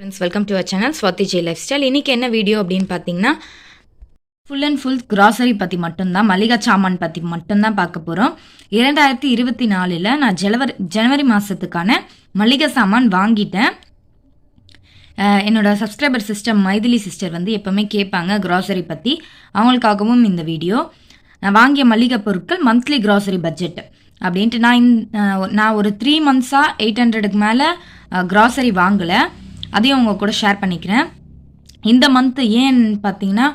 Friends welcome to our channel Swathi Jai lifestyle இன்றைக்கி என்ன video அப்படின்னு பார்த்தீங்கன்னா ஃபுல் அண்ட் ஃபுல் கிராசரி பற்றி மட்டும்தான் மளிகை சாமான் பற்றி மட்டும்தான் பார்க்க போகிறோம் இரண்டாயிரத்தி இருபத்தி நாலில் நான் ஜனவரி ஜனவரி மாதத்துக்கான மளிகை சாமான் வாங்கிட்டேன். என்னோட சப்ஸ்கிரைபர் சிஸ்டம் மைதிலி சிஸ்டர் வந்து எப்போவுமே கேட்பாங்க கிராசரி பற்றி அவங்களுக்காகவும் இந்த வீடியோ நான் வாங்கிய மளிகை பொருட்கள் மந்த்லி கிராசரி பட்ஜெட் அப்படின்ட்டு நான் இந் நான் ஒரு த்ரீ மந்த்ஸாக எயிட் ஹண்ட்ரடுக்கு மேலே கிராசரி வாங்கலை. அதையும் உங்கள் கூட ஷேர் பண்ணிக்கிறேன். இந்த மந்த்து ஏன்னு பார்த்தீங்கன்னா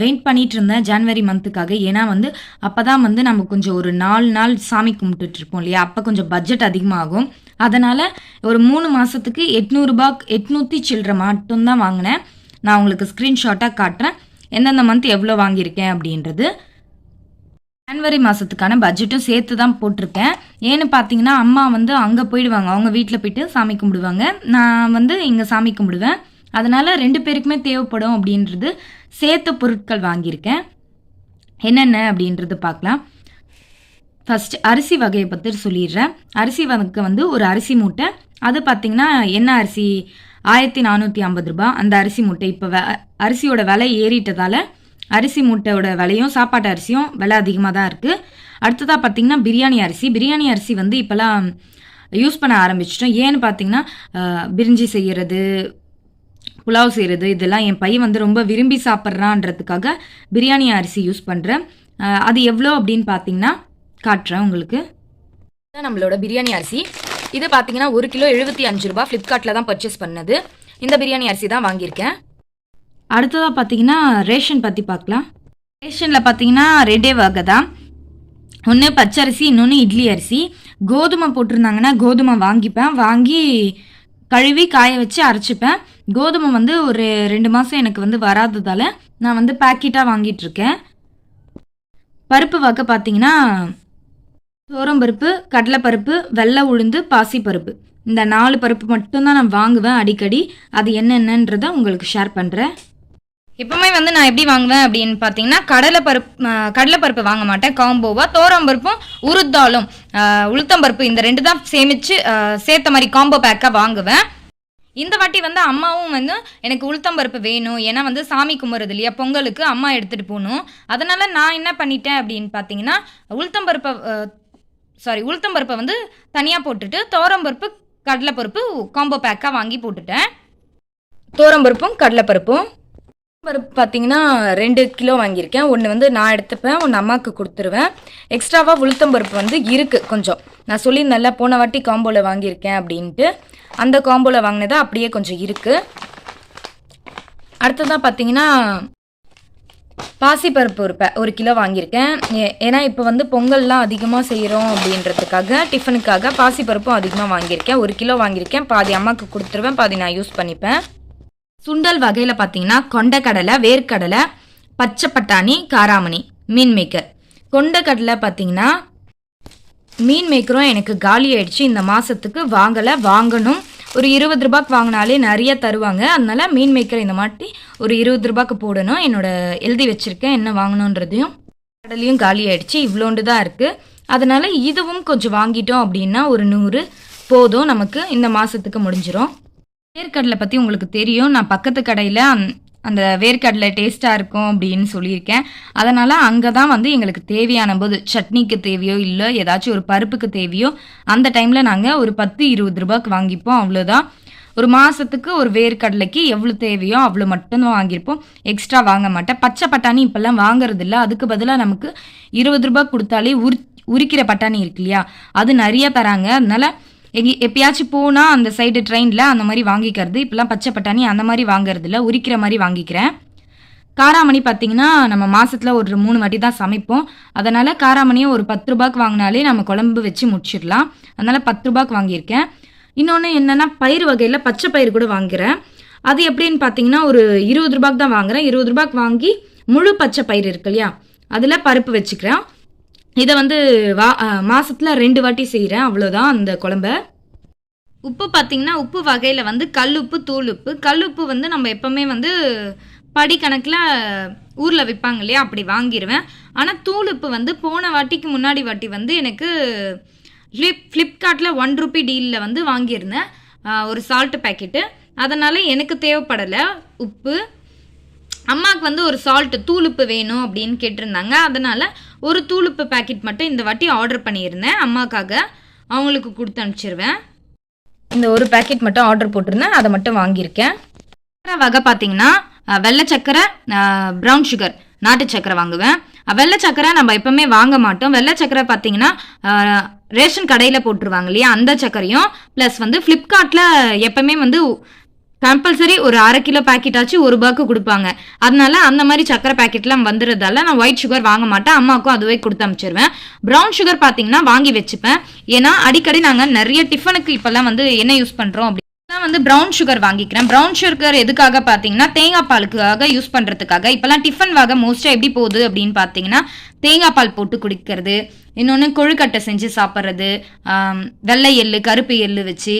வெயிட் பண்ணிட்டு இருந்தேன் ஜான்வரி மந்த்துக்காக ஏன்னா வந்து அப்போ தான் வந்து நம்ம கொஞ்சம் ஒரு நாலு நாள் சாமி கும்பிட்டுட்ருப்போம் இல்லையா? அப்போ கொஞ்சம் பட்ஜெட் அதிகமாகும். அதனால் ஒரு மூணு மாதத்துக்கு எட்நூறுபா எட்நூற்றி சில்லற மட்டும்தான் வாங்கினேன். நான் உங்களுக்கு ஸ்க்ரீன்ஷாட்டாக காட்டுறேன். எந்தெந்த மந்த் எவ்வளோ வாங்கியிருக்கேன் அப்படின்றது. ஜனவரி மாதத்துக்கான பட்ஜெட்டும் சேர்த்து தான் போட்டிருக்கேன். ஏன்னு பார்த்தீங்கன்னா அம்மா வந்து அங்கே போயிடுவாங்க. அவங்க வீட்டில் போயிட்டு சாமி கும்பிடுவாங்க. நான் வந்து இங்கே சாமி கும்பிடுவேன். அதனால் ரெண்டு பேருக்குமே தேவைப்படும் அப்படின்றது சேர்த்த பொருட்கள் வாங்கியிருக்கேன். என்னென்ன அப்படின்றது பார்க்கலாம் ஃபஸ்ட் அரிசி வகையை பற்றி சொல்லிடுறேன். அரிசி வகைக்கு வந்து ஒரு அரிசி மூட்டை. அது பார்த்தீங்கன்னா என்ன அரிசி? ஆயிரத்தி நானூற்றி ஐம்பது ரூபா அந்த அரிசி மூட்டை. இப்போ வ அரிசியோட விலை ஏறிட்டதால் அரிசி மூட்டையோட விலையும் சாப்பாட்டு அரிசியும் விலை அதிகமாக தான் இருக்குது அடுத்ததாக பார்த்தீங்கன்னா பிரியாணி அரிசி. பிரியாணி அரிசி வந்து இப்போலாம் யூஸ் பண்ண ஆரம்பிச்சிட்டோம். ஏன்னு பார்த்தீங்கன்னா பிரிஞ்சி செய்கிறது புலாவ் செய்கிறது இதெல்லாம் என் பையன் வந்து ரொம்ப விரும்பி சாப்பிட்றான்றதுக்காக பிரியாணி அரிசி யூஸ் பண்ணுறேன் அது எவ்வளோ அப்படின்னு பார்த்தீங்கன்னா காட்டுறேன் உங்களுக்கு. நம்மளோட பிரியாணி அரிசி. இது பார்த்தீங்கன்னா ஒரு கிலோ எழுபத்தி அஞ்சு ரூபாய் ஃப்ளிப்கார்ட்டில் தான் பர்ச்சேஸ் பண்ணது. இந்த பிரியாணி அரிசி தான் வாங்கியிருக்கேன். அடுத்ததாக பார்த்தீங்கன்னா ரேஷன் பற்றி பார்க்கலாம் ரேஷனில் பார்த்தீங்கன்னா ரெண்டே வகை தான். ஒன்று பச்சரிசி இன்னொன்று இட்லி அரிசி. கோதுமை போட்டிருந்தாங்கன்னா கோதுமை வாங்கிப்பேன். வாங்கி கழுவி காய வச்சு அரைச்சிப்பேன். கோதுமை வந்து ஒரு ரெண்டு மாதம் எனக்கு வந்து வராததால் நான் வந்து பேக்கெட்டாக வாங்கிட்டுருக்கேன். பருப்பு வகை பார்த்தீங்கன்னா பருப்பு கடலைப்பருப்பு வெள்ளை உளுந்து பாசிப்பருப்பு. இந்த நாலு பருப்பு மட்டும்தான் நான் வாங்குவேன் அடிக்கடி. அது என்னென்னன்றதை உங்களுக்கு ஷேர் பண்ணுறேன் எப்பவுமே வந்து நான் எப்படி வாங்குவேன் அப்படின்னு பார்த்தீங்கன்னா கடலை பருப்பு கடலை பருப்பு வாங்க மாட்டேன். காம்போவா தோரம்பருப்பும் உருத்தாலும் உளுத்தம்பருப்பு இந்த ரெண்டு தான் சேமிச்சு சேர்த்த மாதிரி காம்போ பேக்காக வாங்குவேன். இந்த வாட்டி வந்து அம்மாவும் வந்து எனக்கு உளுத்தம் பருப்பு வேணும். ஏன்னா வந்து சாமி கும்பிட்றது இல்லையா? பொங்கலுக்கு அம்மா எடுத்துகிட்டு போகணும். அதனால் நான் என்ன பண்ணிட்டேன் அப்படின்னு பார்த்தீங்கன்னா உளுத்தம் பருப்பை சாரி உளுத்தம்பருப்பை வந்து தனியாக போட்டுட்டு தோரம்பருப்பு கடலைப்பருப்பு காம்போ பேக்காக வாங்கி போட்டுட்டேன். தோரம்பருப்பும் கடலைப்பருப்பும் பருப்பு பார்த்தீங்கன்னா ரெண்டு கிலோ வாங்கியிருக்கேன். ஒன்று வந்து நான் எடுத்துப்பேன் ஒன்று அம்மாவுக்கு கொடுத்துருவேன். எக்ஸ்ட்ராவாக உளுத்தம் பருப்பு வந்து இருக்குது கொஞ்சம். நான் சொல்லியிருந்தேன்ல போன வாட்டி காம்போவில் வாங்கியிருக்கேன் அப்படின்ட்டு அந்த காம்போவில் வாங்கினது அப்படியே கொஞ்சம் இருக்குது அடுத்ததாக பார்த்தீங்கன்னா பாசிப்பருப்பு ஒரு ஒரு கிலோ வாங்கியிருக்கேன். ஏ- ஏன்னா இப்போ வந்து பொங்கல்லாம் அதிகமாக செய்கிறோம் அப்படின்றதுக்காக டிஃபனுக்காக பாசிப்பருப்பும் அதிகமாக வாங்கியிருக்கேன். ஒரு கிலோ வாங்கியிருக்கேன். பாதி அம்மாவுக்கு கொடுத்துருவேன் பாதி நான் யூஸ் பண்ணிப்பேன். சுண்டல் வகையில் பார்த்தீங்கன்னா கொண்டக்கடலை வேர்க்கடலை பச்சை பட்டாணி காராமணி மீன் மேக்கர். கொண்டக்கடலை பார்த்தீங்கன்னா மீன் மேக்கரும் எனக்கு காலி ஆயிடுச்சு. இந்த மாதத்துக்கு வாங்கலை. வாங்கணும். ஒரு இருபது ரூபாய்க்கு வாங்கினாலே நிறைய தருவாங்க. அதனால மீன் மேக்கர் இந்த மாட்டி ஒரு இருபது ரூபாய்க்கு போடணும். என்னோட எழுதி வச்சுருக்கேன். என்ன வாங்கணுன்றதையும். கடலையும் காலி ஆயிடுச்சு. இவ்வளோண்டு தான் இருக்குது அதனால் இதுவும் கொஞ்சம் வாங்கிட்டோம் அப்படின்னா ஒரு நூறு. போதும். நமக்கு இந்த மாதத்துக்கு முடிஞ்சிடும் வேர்க்கடலை பற்றி உங்களுக்கு தெரியும். நான் பக்கத்து கடையில் அந்த வேர்க்கடலை டேஸ்ட்டாக இருக்கும் அப்படின்னு சொல்லியிருக்கேன். அதனால் அங்கே தான் வந்து எங்களுக்கு தேவையான போது சட்னிக்கு தேவையோ இல்லை ஏதாச்சும் ஒரு பருப்புக்கு தேவையோ அந்த டைமில் நாங்கள் ஒரு பத்து இருபது ரூபாய்க்கு வாங்கிப்போம் அவ்வளோதான் ஒரு மாதத்துக்கு ஒரு வேர்க்கடலைக்கு எவ்வளோ தேவையோ அவ்வளோ மட்டும்தான் வாங்கியிருப்போம். எக்ஸ்ட்ரா வாங்க மாட்டேன். பச்சை பட்டாணி இப்போல்லாம் வாங்குறதில்ல அதுக்கு பதிலாக நமக்கு இருபது ரூபாய் கொடுத்தாலே உரி உரிக்கிற பட்டாணி இருக்கு இல்லையா? அது நிறைய தராங்க. அதனால எங்கே எப்பயாச்சும் போனால் அந்த சைடு ட்ரெயினில் அந்த மாதிரி வாங்கிக்கிறது. இப்போலாம் பச்சை பட்டாணி அந்த மாதிரி வாங்குறதில்ல. உரிக்கிற மாதிரி வாங்கிக்கிறேன். காராமணி பார்த்தீங்கன்னா நம்ம மாசத்துல ஒரு மூணு வாட்டி தான் சமைப்போம். அதனால காராமணியை ஒரு பத்து ரூபாய்க்கு வாங்கினாலே நம்ம குழம்பு வச்சு முடிச்சிடலாம். அதனால பத்து ரூபாய்க்கு வாங்கியிருக்கேன். இன்னொன்று என்னன்னா பயிர் வகையில் பச்சை பயிர் கூட வாங்குறேன். அது எப்படின்னு பார்த்தீங்கன்னா ஒரு இருபது ரூபாய்க்கு தான் வாங்குறேன். இருபது ரூபாய்க்கு வாங்கி முழு பச்சை பயிர் இருக்கு இல்லையா? அதில் பருப்பு வச்சுக்கிறேன். இதை வந்து வா அஹ், மாசத்துல ரெண்டு வாட்டி செய்கிறேன் அவ்வளோதான் அந்த குழம்ப. உப்பு பார்த்தீங்கன்னா உப்பு வகையில் வந்து கல்லுப்பு தூளுப்பு கல்லுப்பு வந்து நம்ம எப்பவுமே வந்து படி கணக்கில் ஊரில் விற்பாங்க இல்லையா? அப்படி வாங்கிடுவேன் ஆனால் தூளுப்பு வந்து போன வாட்டிக்கு முன்னாடி வாட்டி வந்து எனக்கு ஃப்ளிப் ஃப்ளிப்கார்ட்டில் ஒன் ருபி டீலில் வந்து வாங்கியிருந்தேன். ஒரு சால்ட்டு பேக்கெட்டு அதனால் எனக்கு தேவைப்படலை உப்பு அம்மாவுக்கு வந்து ஒரு சால்ட் தூளுப்பு வேணும் அப்படின்னு கேட்டிருந்தாங்க. அதனால் ஒரு தூளுப்பு பேக்கெட் மட்டும் இந்த வாட்டி ஆர்டர் பண்ணியிருந்தேன். அம்மாக்காக அவங்களுக்கு கொடுத்து அனுப்பிச்சிருவேன். இந்த ஒரு பாக்கெட் மட்டும் ஆர்டர் போட்டிருந்தேன். அதை மட்டும் வாங்கியிருக்கேன். வகை பார்த்தீங்கன்னா வெள்ளை சக்கரை ப்ரௌன் சுகர் நாட்டு சக்கரை வாங்குவேன். வெள்ளை சக்கரை நம்ம எப்பவுமே வாங்க மாட்டோம். வெள்ளை சக்கரை பார்த்தீங்கன்னா ரேஷன் கடையில் போட்டுருவாங்க இல்லையா? அந்த சக்கரையும் ப்ளஸ் வந்து ஃப்ளிப்கார்ட்டில் எப்பவுமே வந்து கம்பல்சரி ஒரு அரை கிலோ பாக்கெட் ஆச்சு ஒரு ரூபாய்க்கு கொடுப்பாங்க. அதனால அந்த மாதிரி சக்கரை பாக்கெட்லாம் வந்துடுறதால நான் ஒயிட் சுகர் வாங்க மாட்டேன். அம்மாவுக்கும் அதுவே கொடுத்து அமைச்சிருவேன். ப்ரௌன் சுகர் பார்த்தீங்கன்னா வாங்கி வச்சுப்பேன். ஏன்னா அடிக்கடி நாங்கள் நிறைய டிஃபனுக்கு இப்போல்லாம் வந்து என்ன யூஸ் பண்ணுறோம் அப்படி. நான் வந்து ப்ரௌன் சுகர் வாங்கிக்கிறேன். ப்ரௌன் சுகர் எதுக்காக பார்த்தீங்கன்னா தேங்காய் பாலுக்காக யூஸ் பண்ணுறதுக்காக இப்போல்லாம் டிஃபன் வகை மோஸ்ட்டாக எப்படி போகுது அப்படின்னு பார்த்தீங்கன்னா தேங்காய் பால் போட்டு குடிக்கிறது இன்னொன்று கொழுக்கட்டை செஞ்சு சாப்பிட்றது வெள்ளை எள்ளு கருப்பு எள்ளு வச்சு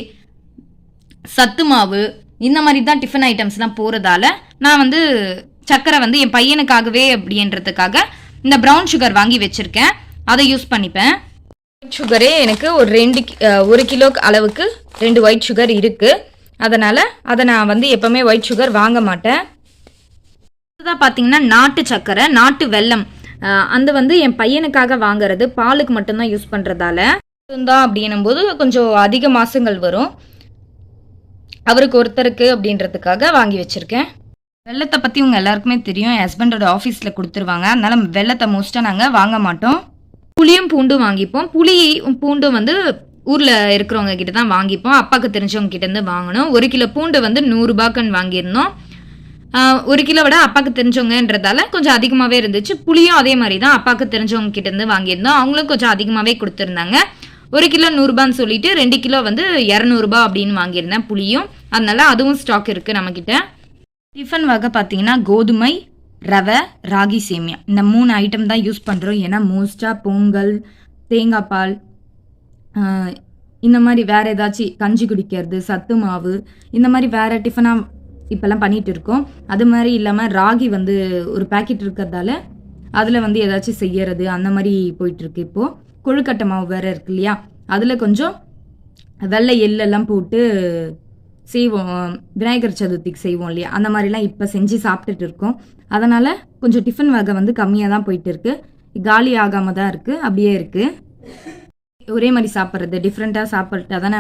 சத்து மாவு இந்த மாதிரி தான் டிஃபன் ஐட்டம்ஸ்லாம் போகிறதால நான் வந்து சக்கரை வந்து என் பையனுக்காகவே அப்படின்றதுக்காக இந்த ப்ரௌன் சுகர் வாங்கி வச்சுருக்கேன். அதை யூஸ் பண்ணிப்பேன். ஒயிட் சுகரே எனக்கு ஒரு ரெண்டு கி- ஒரு கிலோ அளவுக்கு ரெண்டு ஒயிட் சுகர் இருக்குது அதனால் அதை நான் வந்து எப்போவுமே ஒயிட் சுகர் வாங்க மாட்டேன். அடுத்ததாக பார்த்தீங்கன்னா நாட்டு சக்கரை நாட்டு வெல்லம். அந்த வந்து என் பையனுக்காக வாங்குறது பாலுக்கு மட்டும்தான் யூஸ் பண்ணுறதால தான் அப்படின்னும் போது கொஞ்சம் அதிக மாசங்கள் வரும். அவருக்கு ஒருத்தருக்கு அப்படின்றதுக்காக வாங்கி வச்சுருக்கேன். வெள்ளத்தை பற்றி உங்க எல்லாருக்குமே தெரியும். என் ஹஸ்பண்டோட ஆஃபீஸில் கொடுத்துருவாங்க. அதனால் வெள்ளத்தை மோஸ்ட்டாக நாங்கள் வாங்க மாட்டோம். புளியும் பூண்டும் வாங்கிப்போம். புளி பூண்டும் வந்து ஊரில் இருக்கிறவங்க கிட்ட தான் வாங்கிப்போம். அப்பாவுக்கு தெரிஞ்சவங்க கிட்டேருந்து வாங்கினோம் வாங்கணும். ஒரு கிலோ பூண்டு வந்து நூறுரூபாக்குன்னு வாங்கியிருந்தோம். ஒரு கிலோ விட அப்பாவுக்கு தெரிஞ்சவங்கன்றதால கொஞ்சம் அதிகமாகவே இருந்துச்சு. புளியும் அதே மாதிரி தான் அப்பாவுக்கு தெரிஞ்சவங்க கிட்டேருந்து வாங்கியிருந்தோம். அவங்களும் கொஞ்சம் அதிகமாகவே கொடுத்துருந்தாங்க. ஒரு கிலோ நூறுரூபான்னு சொல்லிட்டு ரெண்டு கிலோ வந்து இரநூறுபா அப்படின்னு வாங்கியிருந்தேன் புளியும். அதனால அதுவும் ஸ்டாக் இருக்குது நம்மக்கிட்ட டிஃபன் வகை பார்த்தீங்கன்னா கோதுமை ரவை ராகி சேமியா. இந்த மூணு ஐட்டம் தான் யூஸ் பண்ணுறோம் ஏன்னா மோஸ்ட்டாக பொங்கல் தேங்காய் பால் இந்த மாதிரி வேறு ஏதாச்சும் கஞ்சி குடிக்கிறது சத்து மாவு இந்த மாதிரி வேறு டிஃபனாக இப்போல்லாம் பண்ணிகிட்டு இருக்கோம். அது மாதிரி இல்லாமல் ராகி வந்து ஒரு பாக்கெட் இருக்கிறதால அதில் வந்து ஏதாச்சும் செய்யறது அந்த மாதிரி போயிட்டுருக்கு இப்போது கொழுக்கட்டை மாவு வேறு இருக்கு இல்லையா? அதில் கொஞ்சம் வெள்ளை எள்ளெல்லாம் போட்டு செய்வோம். விநாயகர் சதுர்த்திக்கு செய்வோம் இல்லையா? அந்த மாதிரிலாம் இப்போ செஞ்சு சாப்பிட்டுட்டு இருக்கோம். அதனால் கொஞ்சம் டிஃபன் வகை வந்து கம்மியாக தான் போயிட்டு இருக்கு. காலி ஆகாம தான் இருக்குது அப்படியே இருக்குது ஒரே மாதிரி சாப்பிட்றது டிஃப்ரெண்ட்டாக சாப்பிட்டா தான்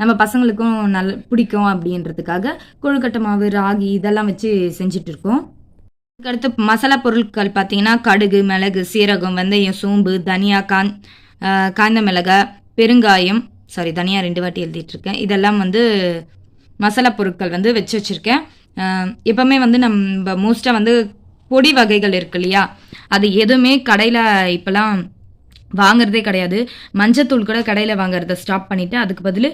நம்ம பசங்களுக்கும் நல்ல பிடிக்கும் அப்படின்றதுக்காக கொழுக்கட்டை மாவு ராகி இதெல்லாம் வச்சு செஞ்சுட்டு அடுத்து மசாலா பொருட்கள் பார்த்தீங்கன்னா கடுகு மிளகு சீரகம் வெந்தயம் சோம்பு தனியா காந் காய்ந்த மிளகாய் பெருங்காயம் சாரி தனியா ரெண்டு வாட்டி எழுதிட்டு இருக்கேன் இதெல்லாம் வந்து மசாலா பொருட்கள் வந்து வச்சு வச்சுருக்கேன். எப்போவுமே வந்து நம்ம மோஸ்ட்டாக வந்து பொடி வகைகள் இருக்கு இல்லையா? அது எதுவுமே கடையில் இப்போலாம் வாங்குறதே கிடையாது. மஞ்சத்தூள் கூட கடையில் வாங்குறத ஸ்டாப் பண்ணிவிட்டு அதுக்கு பதில்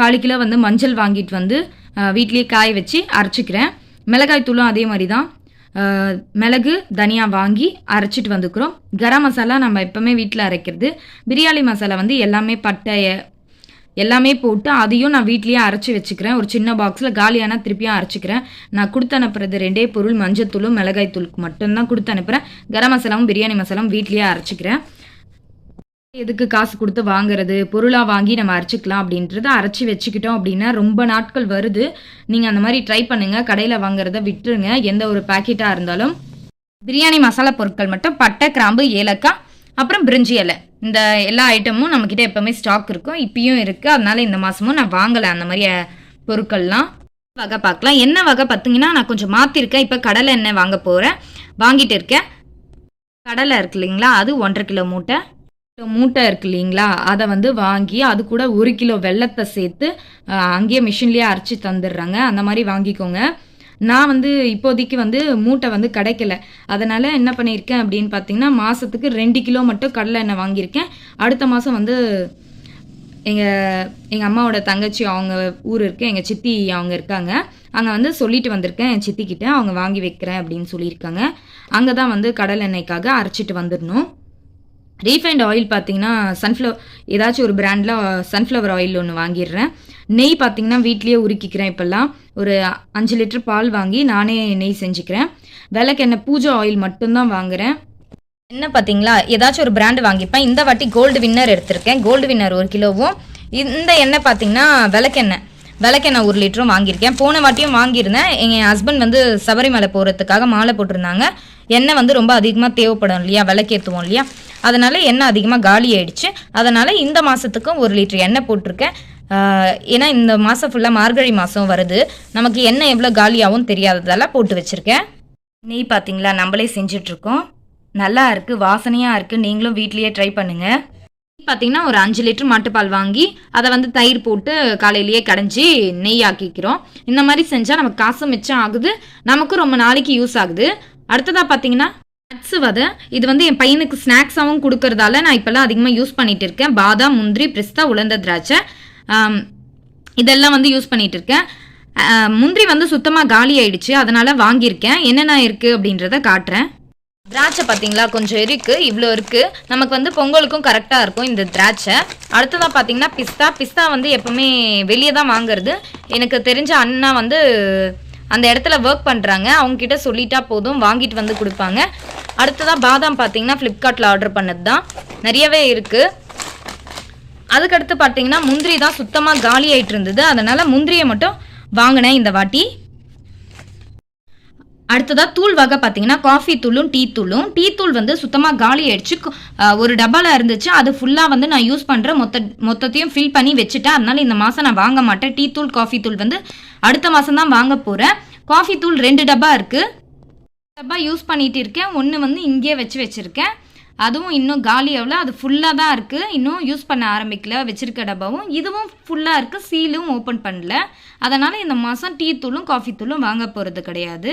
காலு கிலோ வந்து மஞ்சள் வாங்கிட்டு வந்து வீட்லேயே காய வச்சு அரைச்சிக்கிறேன். மிளகாய் தூளும் அதே மாதிரி தான் மிளகு தனியா வாங்கி அரைச்சிட்டு வந்துக்கிறோம். கரம் மசாலா நம்ம எப்பவுமே வீட்டில் அரைக்கிறது. பிரியாணி மசாலா வந்து எல்லாமே பட்டை எல்லாமே போட்டு அதையும் நான் வீட்லேயே அரைச்சி வச்சுக்கிறேன். ஒரு சின்ன பாக்ஸில் காலியானா திருப்பியும் அரைச்சிக்கிறேன். நான் கொடுத்து அனுப்புறது ரெண்டே பொருள் மஞ்சத்தூளும் மிளகாய் தூளுக்கு மட்டும்தான் கொடுத்து அனுப்புகிறேன் கரம் மசாலாவும் பிரியாணி மசாலாவும் வீட்லேயே அரைச்சிக்கிறேன். எதுக்கு காசு கொடுத்து வாங்குறது? பொருளாக வாங்கி நம்ம அரைச்சிக்கலாம் அப்படின்றத அரைச்சி வச்சுக்கிட்டோம் அப்படின்னா ரொம்ப நாட்கள் வருது. நீங்கள் அந்த மாதிரி ட்ரை பண்ணுங்கள் கடையில் வாங்குறத விட்டுருங்க. எந்த ஒரு பேக்கெட்டாக இருந்தாலும். பிரியாணி மசாலா பொருட்கள் மட்டும் பட்டை கிராம்பு ஏலக்காய் அப்புறம் பிரிஞ்சி இலை. இந்த எல்லா ஐட்டமும் நம்மக்கிட்ட எப்போவுமே ஸ்டாக் இருக்கும். இப்பயும் இருக்குது அதனால இந்த மாதமும் நான் வாங்கலை அந்த மாதிரி பொருட்கள்லாம். வகை பார்க்கலாம். என்ன வகை பார்த்தீங்கன்னா நான் கொஞ்சம் மாற்றிருக்கேன் இப்போ கடலை எண்ணெய் வாங்க போகிறேன் வாங்கிட்டு இருக்கேன். கடலை இருக்கு இல்லைங்களா? அது ஒன்றரை கிலோ மூட்டை. மூட்டை இருக்கு இல்லைங்களா? அதை வந்து வாங்கி அது கூட ஒரு கிலோ வெல்லத்தை சேர்த்து அங்கேயே மிஷின்லேயே அரைச்சி தந்துடுறாங்க. அந்த மாதிரி வாங்கிக்கோங்க. நான் வந்து இப்போதைக்கு வந்து மூட்டை வந்து கிடைக்கல. அதனால் என்ன பண்ணியிருக்கேன் அப்படின்னு பார்த்தீங்கன்னா மாதத்துக்கு ரெண்டு கிலோ மட்டும் கடலை எண்ணெய் வாங்கியிருக்கேன். அடுத்த மாதம் வந்து எங்கள் எங்கள் அம்மாவோட தங்கச்சி அவங்க ஊர் இருக்கு எங்கள் சித்தி அவங்க இருக்காங்க. அங்கே வந்து சொல்லிட்டு வந்திருக்கேன். என் சித்திக்கிட்ட அவங்க வாங்கி வைக்கிறேன் அப்படின்னு சொல்லியிருக்காங்க. அங்கே தான் வந்து கடல் எண்ணெய்க்காக அரைச்சிட்டு வந்துடணும். ரீஃபைண்ட் ஆயில் பார்த்தீங்கன்னா சன்ஃப்ளவர் ஏதாச்சும் ஒரு பிராண்டில் சன்ஃப்ளவர் ஆயில் ஒன்று வாங்கிடுறேன். நெய் பார்த்தீங்கன்னா வீட்லேயே உருக்கிக்கிறேன் இப்போல்லாம். ஒரு அஞ்சு லிட்டர் பால் வாங்கி நானே நெய் செஞ்சுக்கிறேன். விளக்கெண்ணெய் பூஜை ஆயில் மட்டும்தான் வாங்குறேன். என்ன பார்த்தீங்களா ஏதாச்சும் ஒரு பிராண்டு வாங்கிப்பேன். இந்த வாட்டி கோல்டு வின்னர் எடுத்திருக்கேன். கோல்டு வின்னர் ஒரு கிலோவும். இந்த எண்ணெய் பார்த்தீங்கன்னா விளக்கெண்ணெய் விளக்கெண்ணெய் ஒரு லிட்டரும் வாங்கியிருக்கேன். போன வாட்டியும் வாங்கியிருந்தேன். எங்கள் ஹஸ்பண்ட் வந்து சபரிமலை போகிறதுக்காக மாலை போட்டிருந்தாங்க. எண்ணெய் வந்து ரொம்ப அதிகமாக தேவைப்படும் இல்லையா? விளக்கேற்றுவோம் இல்லையா? அதனால் எண்ணெய் அதிகமாக காலி ஆயிடுச்சு. அதனால் இந்த மாதத்துக்கும் ஒரு லிட்டர் எண்ணெய் போட்டிருக்கேன். ஏன்னா இந்த மாதம் ஃபுல்லாக மார்கழி மாதம் வருது. நமக்கு எண்ணெய் எவ்வளோ காலியாகவும் தெரியாததால போட்டு வச்சுருக்கேன். நெய் பார்த்தீங்களா நம்மளே செஞ்சிட்ருக்கோம். நல்லா இருக்குது வாசனையாக இருக்குது நீங்களும் வீட்லேயே ட்ரை பண்ணுங்கள் பார்த்தீங்கன்னா ஒரு அஞ்சு லிட்டர் மாட்டுப்பால் வாங்கி அதை வந்து தயிர் போட்டு காலையிலேயே கடைஞ்சி நெய் ஆக்கிக்கிறோம் இந்த மாதிரி செஞ்சால் நமக்கு காசு மிச்சம் ஆகுது. நமக்கும் ரொம்ப நாளைக்கு யூஸ் ஆகுது. அடுத்ததாக பார்த்தீங்கன்னா நட்ஸு வதை இது வந்து என் பையனுக்கு ஸ்நாக்ஸாகவும் கொடுக்கறதால நான் இப்போல்லாம் அதிகமாக யூஸ் பண்ணிட்டு இருக்கேன். பாதாம் முந்திரி பிஸ்தா உலர்ந்த திராட்சை. இதெல்லாம் வந்து யூஸ் பண்ணிட்டு இருக்கேன். முந்திரி வந்து சுத்தமாக காலி ஆயிடுச்சு. அதனால வாங்கியிருக்கேன். என்னென்ன இருக்குது அப்படின்றத காட்டுறேன். திராட்சை பார்த்தீங்களா கொஞ்சம் இருக்கு. இவ்வளோ இருக்கு. நமக்கு வந்து பொங்கலுக்கும் கரெக்டாக இருக்கும் இந்த திராட்சை. அடுத்ததாக பார்த்தீங்கன்னா பிஸ்தா. பிஸ்தா வந்து எப்பவுமே வெளியே தான் வாங்குறது. எனக்கு தெரிஞ்ச அண்ணா வந்து அந்த இடத்துல ஒர்க் பண்ணுறாங்க அவங்கக்கிட்ட சொல்லிட்டா போதும். வாங்கிட்டு வந்து கொடுப்பாங்க. அடுத்ததாக பாதாம் பார்த்தீங்கன்னா ஃப்ளிப்கார்ட்டில் ஆர்டர் பண்ணது தான் நிறையவே இருக்குது அதுக்கடுத்து பார்த்தீங்கன்னா முந்திரி தான் சுத்தமாக காலி ஆயிட்டு இருந்தது. அதனால் முந்திரியை மட்டும் வாங்கினேன் இந்த வாட்டி. அடுத்ததாக தூள் வகை பார்த்தீங்கன்னா காஃபி தூளும் டீ தூளும். டீ தூள் வந்து சுத்தமாக காலி ஆயிடுச்சு. ஒரு டப்பாவில் இருந்துச்சு. அது ஃபுல்லாக வந்து நான் யூஸ் பண்ணுறேன் மொத்த மொத்தத்தையும் ஃபில் பண்ணி வச்சுட்டேன். அதனால இந்த மாதம் நான் வாங்க மாட்டேன். டீ தூள் காஃபி தூள் வந்து அடுத்த மாதம் தான் வாங்க போகிறேன் காஃபி தூள் ரெண்டு டப்பா இருக்குது டப்பா யூஸ் பண்ணிகிட்டு இருக்கேன். ஒன்று வந்து இங்கேயே வச்சு வச்சுருக்கேன். அதுவும் இன்னும் காலியாகல அது ஃபுல்லாக தான் இருக்குது இன்னும் யூஸ் பண்ண ஆரம்பிக்கல. வச்சுருக்க டப்பாவும். இதுவும் ஃபுல்லாக இருக்குது சீலும் ஓப்பன் பண்ணல. அதனால் இந்த மாதம் டீ தூளும் காஃபி தூளும் வாங்க போகிறது கிடையாது.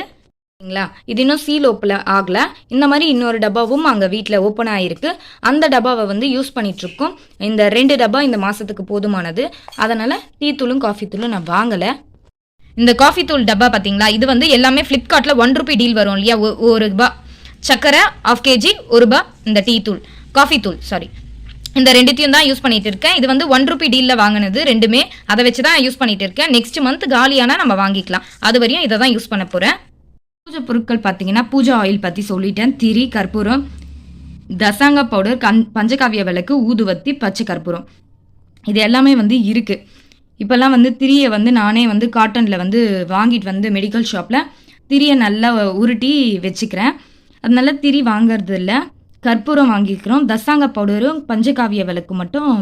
சரிங்களா? இது இன்னும் சீல் ஓப்பல ஆகலை. இந்த மாதிரி இன்னொரு டப்பாவும் அங்கே வீட்டில் ஓப்பன் ஆகிருக்கு அந்த டப்பாவை வந்து யூஸ் பண்ணிகிட்ருக்கோம் இந்த ரெண்டு டப்பா இந்த மாதத்துக்கு போதுமானது. அதனால் டீ தூளும் காஃபி தூளும் நான் வாங்கலை. இந்த காஃபி தூள் டப்பா பார்த்தீங்களா இது வந்து எல்லாமே ஃப்ளிப்கார்ட்டில் ஒன் ருபி டீல் வரும் இல்லையா? ஒரு ரூபா. சக்கரை ஆஃப் கேஜி ஒரு ரூபா இந்த டீ தூள். காஃபி தூள் சாரி இந்த ரெண்டுத்தையும் தான் யூஸ் பண்ணிட்டு இருக்கேன். இது வந்து ஒன் ருபி டீலில் வாங்கினது ரெண்டுமே. அதை வச்சு தான் யூஸ் பண்ணிட்டு இருக்கேன். நெக்ஸ்ட் மந்த் காலியானா நம்ம வாங்கிக்கலாம். அது வரையும் இதை தான் யூஸ் பண்ண போகிறேன் பூஜை பொருட்கள் பார்த்தீங்கன்னா பூஜா ஆயில் பற்றி சொல்லிட்டேன். திரி கற்பூரம் தசாங்க பவுடர் கண் பஞ்சகாவிய விளக்கு ஊதுவத்தி பச்சை கற்பூரம். இது எல்லாமே வந்து இருக்குது இப்போல்லாம் வந்து திரியை வந்து நானே வந்து காட்டனில் வந்து வாங்கிட்டு வந்து மெடிக்கல் ஷாப்பில் திரியை நல்லா உருட்டி வச்சுக்கிறேன். அதனால திரி வாங்குறது இல்லை கற்பூரம் வாங்கிக்கிறோம். தசாங்க பவுடரும் பஞ்சகாவிய விளக்கு மட்டும்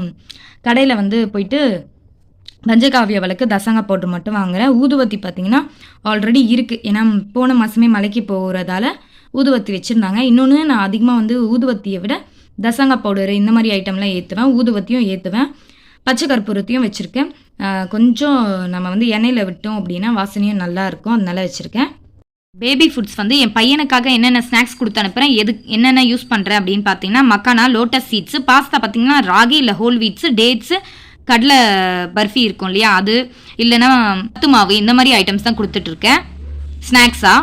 கடையில் வந்து போயிட்டு பஞ்சகாவிய விளக்கு தசங்க பவுடர் மட்டும் வாங்குறேன். ஊதுவத்தி பார்த்தீங்கன்னா ஆல்ரெடி இருக்குது ஏன்னா போன மாதமே மலைக்கு போகிறதால ஊதுவத்தி வச்சுருந்தாங்க. இன்னொன்று நான் அதிகமாக வந்து ஊதுவத்தியை விட தசங்க பவுடர் இந்த மாதிரி ஐட்டம்லாம் ஏற்றுவேன் ஊதுவத்தியும் ஏற்றுவேன் பச்சை கற்பூரத்தையும் வச்சுருக்கேன். கொஞ்சம் நம்ம வந்து எண்ணெயில் விட்டோம் அப்படின்னா வாசனையும் நல்லாயிருக்கும் அதனால வச்சுருக்கேன். பேபி ஃபுட்ஸ் வந்து என் பையனுக்காக என்னென்ன ஸ்நாக்ஸ் கொடுத்து அனுப்புகிறேன் எது என்னென்ன யூஸ் பண்ணுறேன் அப்படின்னு பார்த்தீங்கன்னா மக்கானா லோட்டஸ் சீட்ஸு பாஸ்தா பார்த்தீங்கன்னா ராகி இல்லை ஹோல் வீட்ஸு டேட்ஸு கடலை பர்ஃபி இருக்கும் இல்லையா அது இல்லைன்னா பத்து மாவு இந்த மாதிரி ஐட்டம்ஸ் தான் கொடுத்துட்ருக்கேன் ஸ்நாக்ஸாக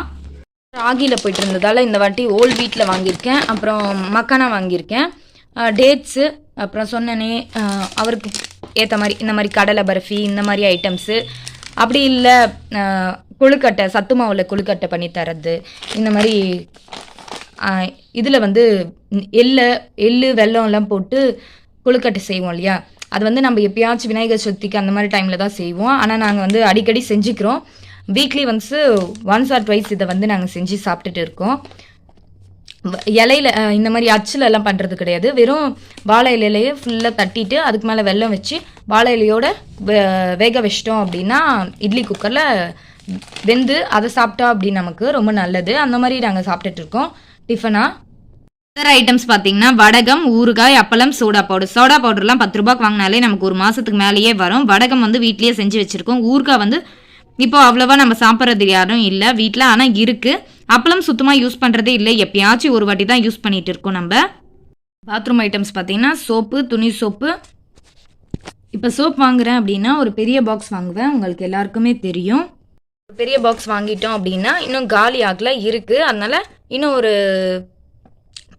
ராகியில் போயிட்டு இருந்ததால் இந்த வாட்டி ஓல் வீட்டில் வாங்கியிருக்கேன். அப்புறம் மக்கானா வாங்கியிருக்கேன். டேட்ஸு அப்புறம் சொன்னனே அவருக்கு ஏற்ற மாதிரி இந்த மாதிரி கடலை பர்ஃபி இந்த மாதிரி ஐட்டம்ஸு அப்படி இல்லை கொழுக்கட்டை சத்து மாவில் கொழுக்கட்டை பண்ணி தரது இந்த மாதிரி இதில் வந்து எள்ளை எள்ளு வெள்ளம்லாம் போட்டு கொழுக்கட்டை செய்வோம் இல்லையா? அது வந்து நம்ம எப்பயாச்சும் விநாயகர் சதுர்த்திக்கு அந்த மாதிரி டைமில் தான் செய்வோம். ஆனால் நாங்கள் வந்து அடிக்கடி செஞ்சுக்கிறோம். Weekly once once or twice இதை வந்து நாங்கள் செஞ்சு சாப்பிட்டுட்டு இருக்கோம். இலையில இந்த மாதிரி அச்சில் எல்லாம் பண்ணுறது கிடையாது. வெறும் வாழை இலையிலேயே ஃபுல்லாக தட்டிட்டு அதுக்கு மேலே வெல்லம் வச்சு வாழை இலையோட வே- வேக வச்சிட்டோம் அப்படின்னா இட்லி குக்கரில் வெந்து அதை சாப்பிட்டா அப்படி நமக்கு ரொம்ப நல்லது. அந்த மாதிரி நாங்கள் சாப்பிட்டுட்டு இருக்கோம். டிஃபனாக அதர் ஐட்டம்ஸ் பார்த்தீங்கன்னா வடகம் ஊறுகாய் அப்பளம் சோடா பவுடர் சோடா பவுடர்லாம் பத்து ரூபாய்க்கு வாங்கினாலே நமக்கு ஒரு மாதத்துக்கு மேலேயே வரும். வடகம் வந்து வீட்லேயே செஞ்சு வச்சுருக்கோம். ஊறுகாய் வந்து இப்போ அவ்வளோவா நம்ம சாப்பிட்றது யாரும் இல்லை வீட்டில் ஆனால் இருக்குது அப்பளம் சுத்தமாக யூஸ் பண்ணுறதே இல்லை. எப்பயாச்சும் ஒரு வாட்டி தான் யூஸ் பண்ணிகிட்டு இருக்கோம் நம்ம. பாத்ரூம் ஐட்டம்ஸ் பார்த்தீங்கன்னா சோப்பு துணி சோப்பு இப்போ சோப் வாங்குகிறேன் அப்படின்னா ஒரு பெரிய பாக்ஸ் வாங்குவேன். உங்களுக்கு எல்லாருக்குமே தெரியும். ஒரு பெரிய பாக்ஸ் வாங்கிட்டோம் அப்படின்னா இன்னும் காலி ஆகல இருக்குது அதனால் இன்னும் ஒரு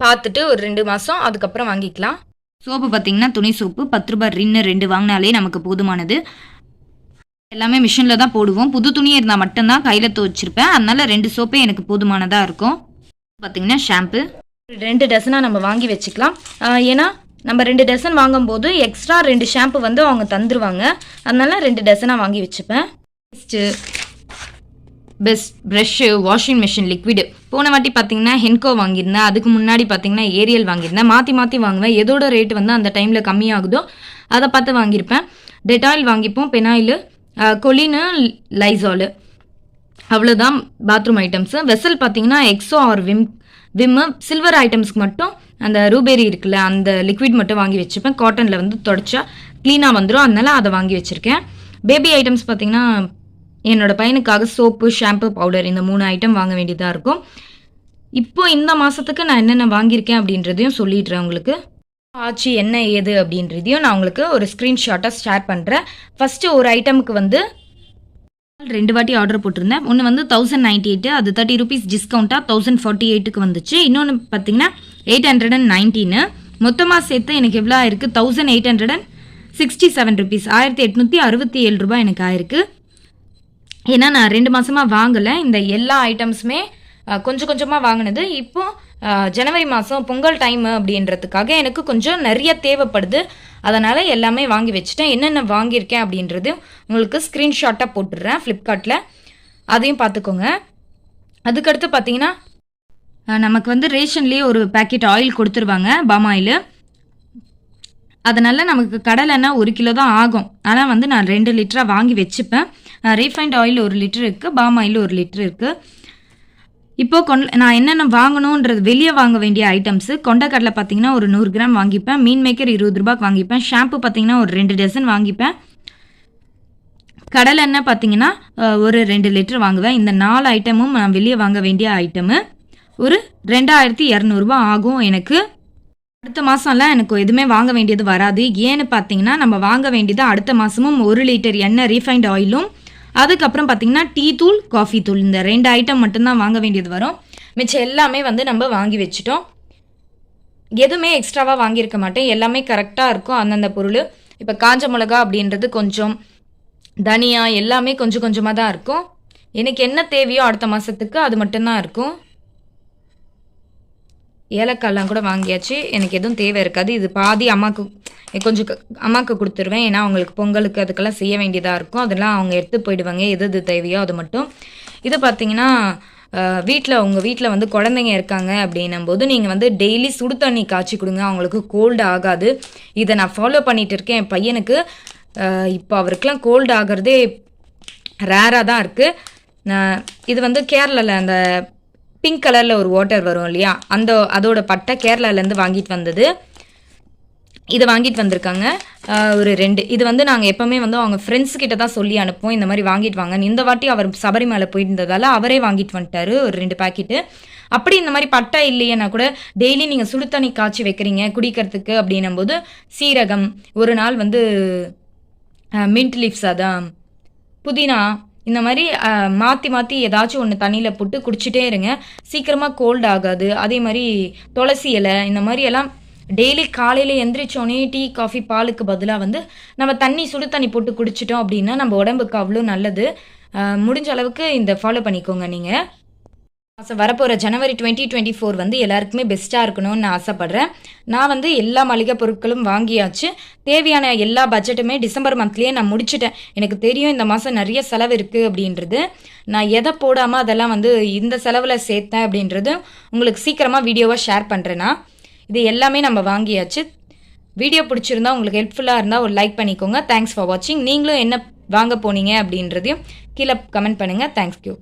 பார்த்துட்டு ஒரு ரெண்டு மாதம் அதுக்கப்புறம் வாங்கிக்கலாம். சோப்பு பார்த்தீங்கன்னா துணி சோப்பு பத்து ரூபாய் ரின்னு ரெண்டு வாங்கினாலே நமக்கு போதுமானது. எல்லாமே மிஷினில் தான் போடுவோம். புது துணியை இருந்தால் மட்டும்தான் கையில் துவச்சிருப்பேன். அதனால் ரெண்டு சோப்பே எனக்கு போதுமானதாக இருக்கும். பார்த்திங்கன்னா ஷாம்பு ரெண்டு டசனாக நம்ம வாங்கி வச்சுக்கலாம். ஏன்னா நம்ம ரெண்டு டசன் வாங்கும்போது எக்ஸ்ட்ரா ரெண்டு ஷாம்பு வந்து அவங்க தந்துருவாங்க. அதனால ரெண்டு டசனாக வாங்கி வச்சுப்பேன். Next best brush washing machine liquid போன வாட்டி பார்த்தீங்கன்னா ஹென்கோ வாங்கியிருந்தேன். அதுக்கு முன்னாடி பார்த்தீங்கன்னா ஏரியல் வாங்கியிருந்தேன். மாற்றி மாற்றி வாங்குவேன். எதோட ரேட் வந்து அந்த டைமில் கம்மியாகுதோ அதை பார்த்து வாங்கியிருப்பேன். டெட்டாயில் வாங்கிப்போம். Phenyl Colin Lysol. அவ்வளோதான் பாத்ரூம் ஐட்டம்ஸு வெசல் பார்த்தீங்கன்னா Exo or Vim Vim silver ஐட்டம்ஸ்க்கு மட்டும் அந்த ரூபேரி இருக்குல்ல அந்த லிக்விட் மட்டும் வாங்கி வச்சுப்பேன். காட்டனில் வந்து தொடச்சா க்ளீனாக வந்துடும் அதனால அதை வாங்கி வச்சுருக்கேன். பேபி ஐட்டம்ஸ் பார்த்தீங்கன்னா என்னோட பையனுக்காக சோப்பு ஷாம்பு பவுடர் இந்த மூணு ஐட்டம் வாங்க வேண்டியதாக இருக்கும். இப்போ இந்த மாதத்துக்கு நான் என்னென்ன வாங்கியிருக்கேன் அப்படின்றதையும் சொல்லிடுறேன் உங்களுக்கு. ஆச்சு என்ன ஏது அப்படின்றதையும் நான் உங்களுக்கு ஒரு ஸ்க்ரீன்ஷாட்டாக ஷேர் பண்ணுறேன் ஃபஸ்ட்டு ஒரு ஐட்டமுக்கு வந்து ரெண்டு வாட்டி ஆர்டர் போட்டிருந்தேன். ஒன்று வந்து தௌசண்ட் நைன்டி எயிட்டு அது தேர்ட்டி ருபீஸ் டிஸ்கவுண்ட்டாக தௌசண்ட் ஃபார்ட்டி எயிட்டுக்கு வந்துச்சு. இன்னொன்று பார்த்தீங்கன்னா எயிட் ஹண்ட்ரட் அண்ட் நைன்டீனு மொத்தமாக சேர்த்து எனக்கு எவ்வளோ ஆயிருக்கு? Thousand eight hundred and sixty seven rupees ஆயிரத்தி எட்நூற்றி அறுபத்தி ஏழு ரூபாய் எனக்கு ஆயிருக்கு. ஏன்னா நான் ரெண்டு மாதமாக வாங்கலை. இந்த எல்லா ஐட்டம்ஸுமே கொஞ்சம் கொஞ்சமாக வாங்கினது. இப்போது ஜனவரி மாதம் பொங்கல் டைம் அப்படின்றதுக்காக எனக்கு கொஞ்சம் நிறைய தேவைப்படுது. அதனால் எல்லாமே வாங்கி வச்சுட்டேன். என்னென்ன வாங்கியிருக்கேன் அப்படின்றது உங்களுக்கு ஸ்க்ரீன்ஷாட்டாக போட்டுடுறேன் ஃப்ளிப்கார்ட்டில் அதையும் பார்த்துக்கோங்க. அதுக்கடுத்து பார்த்தீங்கன்னா நமக்கு வந்து ரேஷன்லேயே ஒரு பேக்கெட் ஆயில் கொடுத்துருவாங்க பாம் ஆயில் அதனால் நமக்கு கடலைன்னா ஒரு கிலோ தான் ஆகும். ஆனால் வந்து நான் ரெண்டு லிட்டராக வாங்கி வச்சுப்பேன். ரீஃபைண்ட் ஆயில் ஒரு லிட்டர் இருக்குது பாம் ஆயில் ஒரு லிட்டர் இருக்குது இப்போ கொண் நான் என்னென்ன வாங்கணுன்றது வெளியே வாங்க வேண்டிய ஐட்டம்ஸு கொண்டக்கடலை பார்த்தீங்கன்னா ஒரு நூறு கிராம் வாங்கிப்பேன். மீன் மேக்கர் இருபது ரூபாய்க்கு வாங்கிப்பேன். ஷாம்பு பார்த்தீங்கன்னா ஒரு ரெண்டு டசன் வாங்கிப்பேன். கடலை எண்ணெய் பார்த்தீங்கன்னா ஒரு ரெண்டு லிட்டர் வாங்குவேன். இந்த நாலு ஐட்டமும் நான் வெளியே வாங்க வேண்டிய ஐட்டமு ஒரு ரெண்டாயிரத்தி இரநூறுபா ஆகும் எனக்கு. அடுத்த மாதம்லாம் எனக்கு எதுவுமே வாங்க வேண்டியது வராது. ஏன்னு பார்த்தீங்கன்னா நம்ம வாங்க வேண்டியது அடுத்த மாதமும் ஒரு லிட்டர் எண்ணெய் ரீஃபைண்ட் ஆயிலும் அதுக்கப்புறம் பார்த்தீங்கன்னா டீ தூள் காஃபி தூள். இந்த ரெண்டு ஐட்டம் மட்டும்தான் வாங்க வேண்டியது வரும். மிச்சம் எல்லாமே வந்து நம்ம வாங்கி வச்சுட்டோம். எதுவுமே எக்ஸ்ட்ராவாக வாங்கியிருக்க மாட்டேன். எல்லாமே கரெக்டாக இருக்கும் அந்தந்த பொருள். இப்போ காஞ்ச மிளகா அப்படின்றது கொஞ்சம் தனியா எல்லாமே கொஞ்சம் கொஞ்சமாக தான் இருக்கும். எனக்கு என்ன தேவையோ அடுத்த மாதத்துக்கு அது மட்டும்தான் இருக்கும். ஏலக்காய்லாம் கூட வாங்கியாச்சு. எனக்கு எதுவும் தேவை இருக்காது. இது பாதி அம்மாவுக்கு கொஞ்சம் க- அம்மாவுக்கு கொடுத்துருவேன். ஏன்னா அவங்களுக்கு பொங்கலுக்கு அதுக்கெல்லாம் செய்ய வேண்டியதாக இருக்கும். அதெல்லாம் அவங்க எடுத்து போயிடுவாங்க. எது எது தேவையோ அது மட்டும். இது பார்த்தீங்கன்னா வீட்டில் உங்கள் வீட்டில் வந்து குழந்தைங்க இருக்காங்க அப்படின்னும் போது நீங்கள் வந்து டெய்லி சுடு தண்ணி காய்ச்சி கொடுங்க. அவங்களுக்கு கோல்டு ஆகாது. இதை நான் ஃபாலோ பண்ணிகிட்டு இருக்கேன். என் பையனுக்கு இப்போ அவருக்கெலாம் கோல்டு ஆகிறதே ரேராக தான் இருக்குது இது வந்து கேரளாவில் அந்த பிங்க் கலரில் ஒரு வாட்டர் வரும் இல்லையா? அந்த அதோட பட்டை கேரளாலேருந்து வாங்கிட்டு வந்தது. இதை வாங்கிட்டு வந்திருக்காங்க. ஒரு ரெண்டு. இது வந்து நாங்கள் எப்போவுமே வந்து அவங்க ஃப்ரெண்ட்ஸ் கிட்ட தான் சொல்லி அனுப்புவோம். இந்த மாதிரி வாங்கிட்டு வாங்க இந்த வாட்டி அவர் சபரிமலை போயிருந்ததால அவரே வாங்கிட்டு வந்துட்டாரு ஒரு ரெண்டு பாக்கெட்டு அப்படி இந்த மாதிரி பட்டா இல்லையனா கூட டெய்லி நீங்கள் சுடு தண்ணி காய்ச்சி வைக்கிறீங்க குடிக்கிறதுக்கு அப்படின்னும் போது சீரகம் ஒரு நாள் வந்து மின்ட் லீவ்ஸ் அதான். புதினா இந்த மாதிரி மாற்றி மாற்றி ஏதாச்சும் ஒன்று தண்ணியில் போட்டு குடிச்சிட்டே இருங்க. சீக்கிரமாக கோல்ட் ஆகாது. அதே மாதிரி துளசி இலை இந்த மாதிரி எல்லாம் டெய்லி காலையில் எந்திரிச்சோடனே டீ காஃபி பாலுக்கு பதிலாக வந்து நம்ம தண்ணி சுடு தண்ணி போட்டு குடிச்சிட்டோம் அப்படின்னா நம்ம உடம்புக்கு அவ்வளோ நல்லது. முடிஞ்ச அளவுக்கு இந்த ஃபாலோ பண்ணிக்கோங்க நீங்கள் மாதம் வரப்போகிற ஜனவரி டுவெண்ட்டி டுவெண்ட்டி ஃபோர் வந்து எல்லாருக்குமே பெஸ்ட்டாக இருக்கணும்னு நான் ஆசைப்பட்றேன். நான் வந்து எல்லா மளிகை பொருட்களும் வாங்கியாச்சு. தேவையான எல்லா பட்ஜெட்டுமே டிசம்பர் மந்த்லேயே நான் முடிச்சிட்டேன். எனக்கு தெரியும் இந்த மாதம் நிறைய செலவு இருக்குது அப்படின்றது. நான் எதை போடாமல் அதெல்லாம் வந்து இந்த செலவில் சேர்த்தேன் அப்படின்றது உங்களுக்கு சீக்கிரமாக வீடியோவாக ஷேர் பண்ணுறேன்னா இது எல்லாமே நம்ம வாங்கியாச்சு. வீடியோ பிடிச்சிருந்தா உங்களுக்கு ஹெல்ப்ஃபுல்லாக இருந்தால் ஒரு லைக் பண்ணிக்கோங்க. தேங்க்ஸ் ஃபார் வாட்சிங் நீங்களும் என்ன வாங்க போனீங்க அப்படின்றதையும் கீழே கமெண்ட் பண்ணுங்கள் தேங்க்ஸ் கியூ